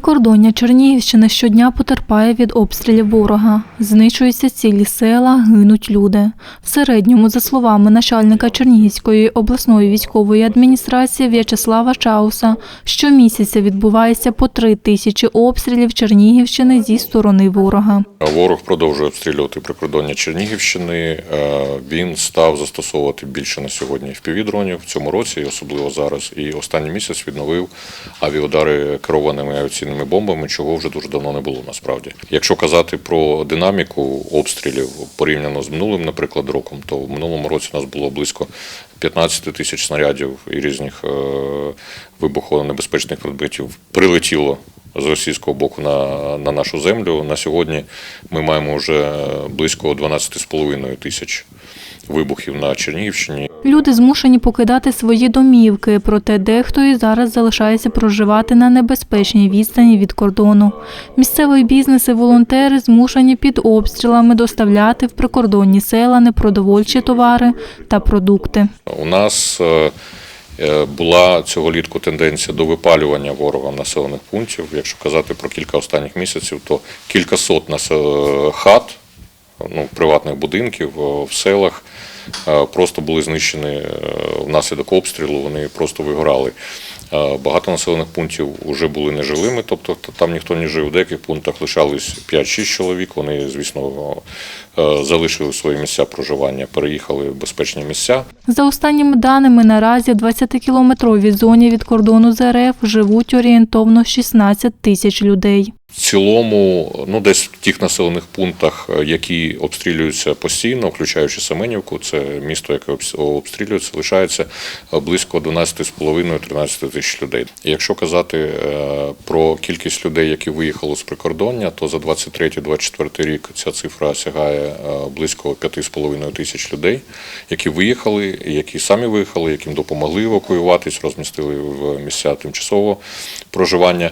Прикордоння Чернігівщини щодня потерпає від обстрілів ворога. Знищуються цілі села, гинуть люди. В середньому, за словами начальника Чернігівської обласної військової адміністрації В'ячеслава Чауса, щомісяця відбувається по три тисячі обстрілів Чернігівщини зі сторони ворога. Ворог продовжує обстрілювати прикордоння Чернігівщини. Е, Він став застосовувати більше на сьогодні впівдронів в цьому році, і особливо зараз. І останній місяць відновив авіаудари керованими авіаційними бомбами, чого вже дуже давно не було насправді. Якщо казати про динаміку обстрілів порівняно з минулим, наприклад, роком, то в минулому році у нас було близько 15 тисяч снарядів і різних е, вибухонебезпечних предметів прилетіло з російського боку на, на нашу землю. На сьогодні ми маємо вже близько 12,5 тисяч вибухів на Чернігівщині. Люди змушені покидати свої домівки, проте дехто і зараз залишається проживати на небезпечній відстані від кордону. Місцевий бізнес і волонтери змушені під обстрілами доставляти в прикордонні села непродовольчі товари та продукти. У нас е, була цього літку тенденція до випалювання ворогом населених пунктів. Якщо казати про кілька останніх місяців, то кілька сот хат, ну, приватних будинків е, в селах е, просто були знищені е, внаслідок обстрілу, вони просто вигорали. Багато населених пунктів вже були нежилими, тобто там ніхто не жив. В деяких пунктах лишались 5-6 чоловік. Вони, звісно, залишили свої місця проживання, переїхали в безпечні місця. За останніми даними, наразі в 20-кілометровій зоні від кордону з РФ живуть орієнтовно 16 тисяч людей. Цілому, ну десь в тих населених пунктах, е, які обстрілюються постійно, включаючи Семенівку, це місто, яке обс- обстрілюється, лишається е, близько 12,5-13 тисяч людей. Якщо казати е, про кількість людей, які виїхали з прикордоння, то за 23-24 рік ця цифра сягає близько 5,5 тисяч людей, які виїхали, які самі виїхали, яким допомогли евакуюватись, розмістили в місця тимчасового проживання.